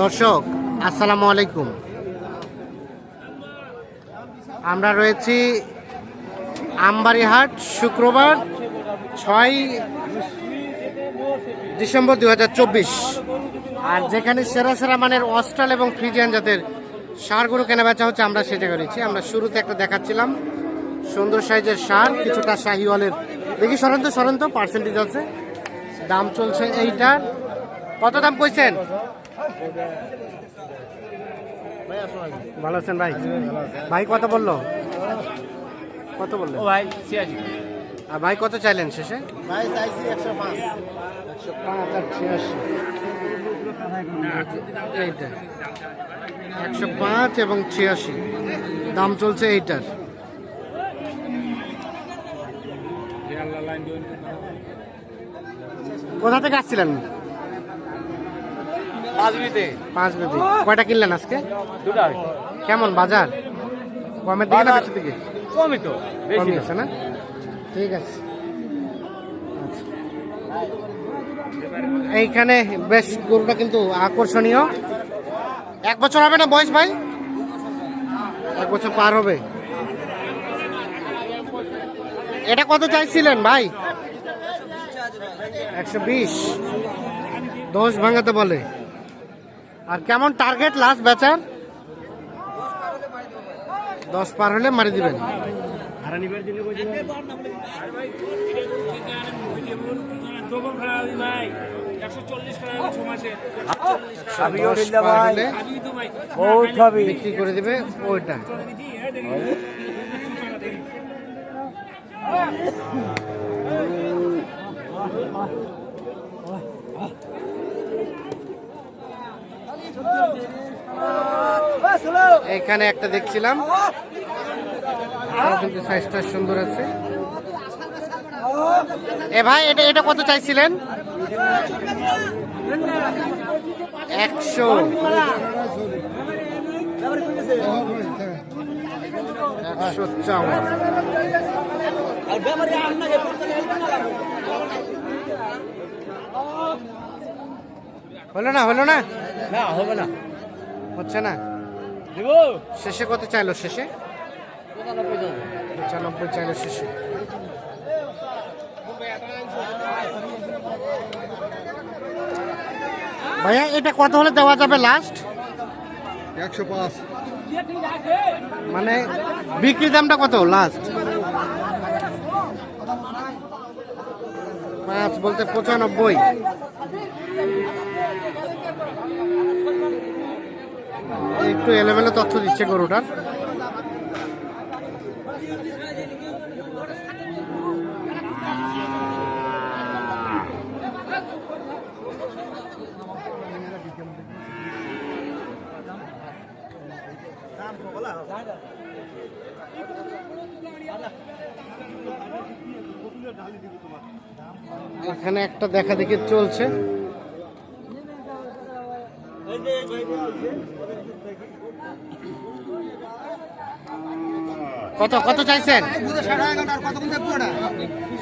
দর্শক, আসসালামু আলাইকুম। আমরা রয়েছি আমবাড়িহাট, শুক্রবার, ছয় ডিসেম্বর দুহাজার চব্বিশ। আর যেখানে সেরা সেরা মানের অস্ট্রাল এবং ফ্রিজিয়ান জাতের সারগুলো কেনা বেচা হচ্ছে, আমরা সেটা করেছি। আমরা শুরুতে একটা দেখাচ্ছিলাম। সুন্দর সাইজের সার, কিছুটা শাহিওয়ালের। দেখি সরন্ত সরন্ত পার্সেন্টেজ আছে। দাম চলছে এইটার। কত দাম কইছেন? ভালো আছেন ভাই? ভাই কত বলল? কত বলল ভাই ছিয়াশি। আর ভাই কত চাইলেন শেষে? ভাই চাইছি একশো পাঁচ। একশো পাঁচ আর ছিয়াশি। এইটা। একশো পাঁচ এবং ছিয়াশি। দাম চলছে এইটার। কোথা থেকে আসছিলেন? পাঁচ বেদি কয়টা কিনলেন আজকে? দুটা। কেমন বাজার? কমের দিকে না বেশি দিকে? কমই তো বেশি আছে না? ঠিক আছে। আচ্ছা। এইখানে বেশ গরুটা কিন্তু আকর্ষণীয়। এক বছর হবে না বয়স ভাই? এক বছর পার হবে। এটা কত চাইছিলেন ভাই? একশো বিশ। দোষ ভাঙাতে বলে। আর কেমন টার্গেট লাস্ট বেচার দশ পার হলে মারি দিবেন। বিক্রি করে দিবে ওইটা। এখানে একটা দেখছিলাম। কিন্তু সুন্দর আছে। এ ভাই, এটা এটা কত চাইছিলেন? একশো। একশো চাওয়া হলো না হলো না? না হবে না। হচ্ছে না? দিব? শেষে কত চাইলো শেষে? পঁচানব্বই চাইলো শেষে। ভাইয়া এটা কত হলে দেওয়া যাবে লাস্ট একশো পাঁচ। মানে বিক্রি দামটা কত লাস্ট পাঁচ বলতে পঁচানব্বই। একটু এলোমেলো তথ্য দিচ্ছে গরুটার। এখানে একটা দেখা দেখি চলছে। কত কত চাইছেন?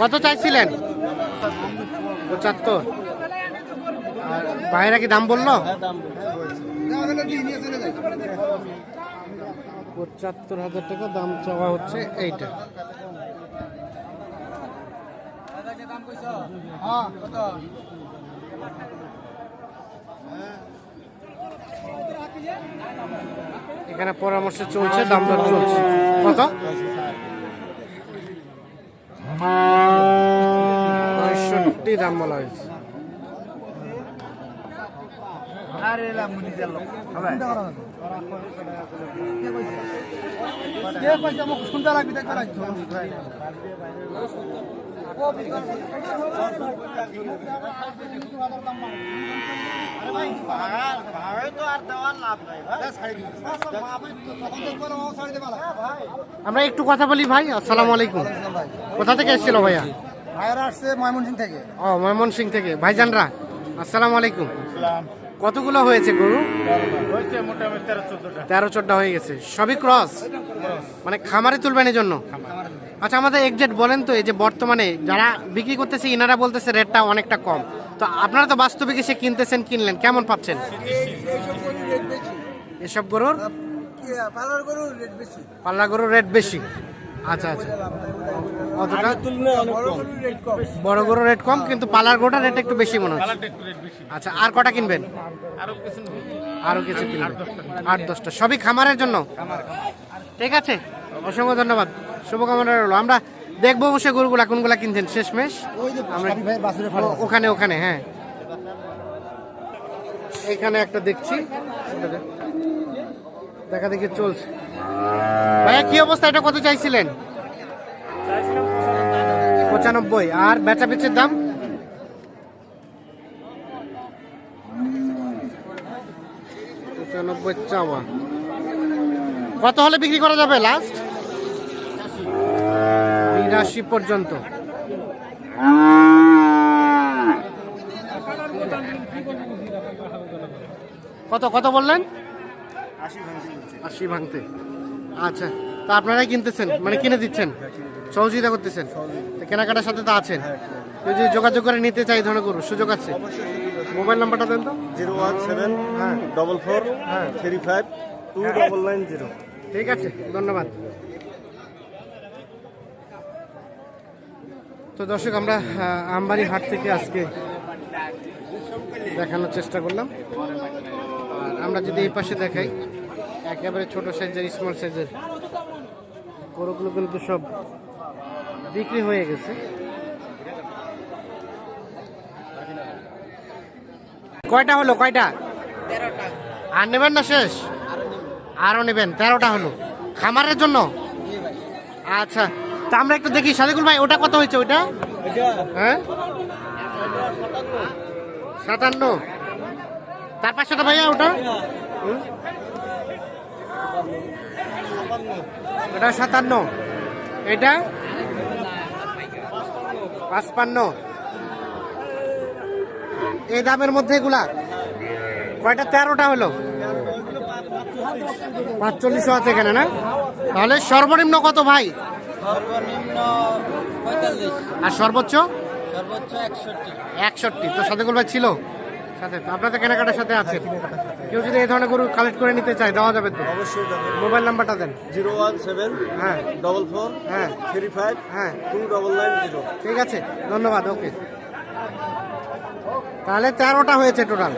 কত চাইছিলেন? পঁচাত্তর। আর বাইরে কি দাম বলল? পঁচাত্তর হাজার টাকা দাম চাওয়া হচ্ছে এইটা। এখানে পরামর্শ চলছে দাম দর চলছে। কত? পঁয়ষট্টি দাম বলা হয়েছে। আরে আমরা একটু কথা বলি ভাই আসসালামু আলাইকুম। কোথা থেকে এসেছিল ভাইয়া? ভাইয়ারা আসছে ময়মনসিং থেকে। ও ময়মনসিং থেকে। ভাইজানরা আসসালামু আলাইকুম। কতগুলো হয়েছে গরু? তেরো চোদ্দটা। হয়ে গেছে। সবই ক্রস মানে খামারে তুলবেন এই জন্য আচ্ছা আমাদের এক্সাক্ট বলেন তো এই যে বর্তমানে যারা বিক্রি করতেছে ইনারা বলতেছে রেটটা অনেকটা কম। তো আপনারা তো বাস্তবিক এসে কিনতেছেন কিনলেন কেমন পাচ্ছেন? এসব গরুর? পালার গরু রেট বেশি। পাল্লা গরুর রেট বেশি। আচ্ছা আচ্ছা। অতটা বড় গরু রেট কম। বড় গরুর রেট কম কিন্তু পালার গরুটার রেট একটু বেশি মনে হচ্ছে। একটু রেট বেশি। আচ্ছা আর কটা কিনবেন? আরও কিছু কিনবেন। আট দশটা। সবই খামারের জন্য? ঠিক আছে। অসংখ্য ধন্যবাদ। শুভকামনা রইল। আমরা দেখব বসে গরুগুলা কোনগুলা কিনছেন শেষমেশ। ওখানে ওখানে হ্যাঁ। এখানে একটা দেখছি। দেখা দেখি চলছে। ভাইয়া, কি অবস্থা? এটা কত চাইছিলেন? পঁচানব্বই। আর বেচা বেচের দাম? পঁচানব্বই কত হলে বিক্রি করা যাবে লাস্ট বিরাশি পর্যন্ত। কত কত বললেন? আশি ভাঙতে। আচ্ছা তা আপনারাই কিনতেছেন? মানে কিনে দিচ্ছেন? সহযোগিতা করতেছেন? কেনাকাটার সাথে তো আছেন। যদি যোগাযোগ করে নিতে চাই ধরনের করুন সুযোগ আছে। মোবাইল নাম্বারটা দেন তো। জিরো ওয়ান সেভেন হ্যাঁ। ডবল ফোর হ্যাঁ। Three five two double nine zero. ঠিক আছে ধন্যবাদ। তো দর্শক আমরা আমবাড়ি হাট থেকে আজকে দেখানোর চেষ্টা করলাম। আর আমরা যদি এই পাশে দেখাই একেবারে ছোট সাইজের স্মল সাইজের। গরুগুলো কিন্তু সব বিক্রি হয়ে গেছে। কয়টা হলো কয়টা? আর নেবেন না শেষ? আরও নেবেন। তেরোটা হলো। খামারের জন্য? আচ্ছা তা আমরা একটু দেখি। সাদিকুল ভাই ওটা কত হয়েছে ওইটা? হ্যাঁ? সাতান্ন। তার পাঁচশোটা ভাইয়া ওটা? ওটা সাতান্ন। এটা পাঁচপান্ন। এই দামের মধ্যে এগুলা? কয়টা? তেরোটা হলো। পাঁচচল্লিশও আছে এখানে না? তাহলে সর্বনিম্ন কত ভাই? আর সর্বোচ্চ? সর্বোচ্চ একষট্টি। তো সাথে ভাই ছিল সাথে। আপনাদের কেনাকাটার সাথে আছে। কেউ যদি এই ধরনের গরু কালেক্ট করে নিতে চায় দেওয়া যাবে তো? অবশ্যই যাবে। মোবাইল নাম্বারটা দেন। জিরো ওয়ান সেভেন হ্যাঁ। ডবল ফোর হ্যাঁ। থ্রি ফাইভ হ্যাঁ। Two double nine zero. ঠিক আছে। ধন্যবাদ ওকে। তাহলে তেরোটা হয়েছে টোটাল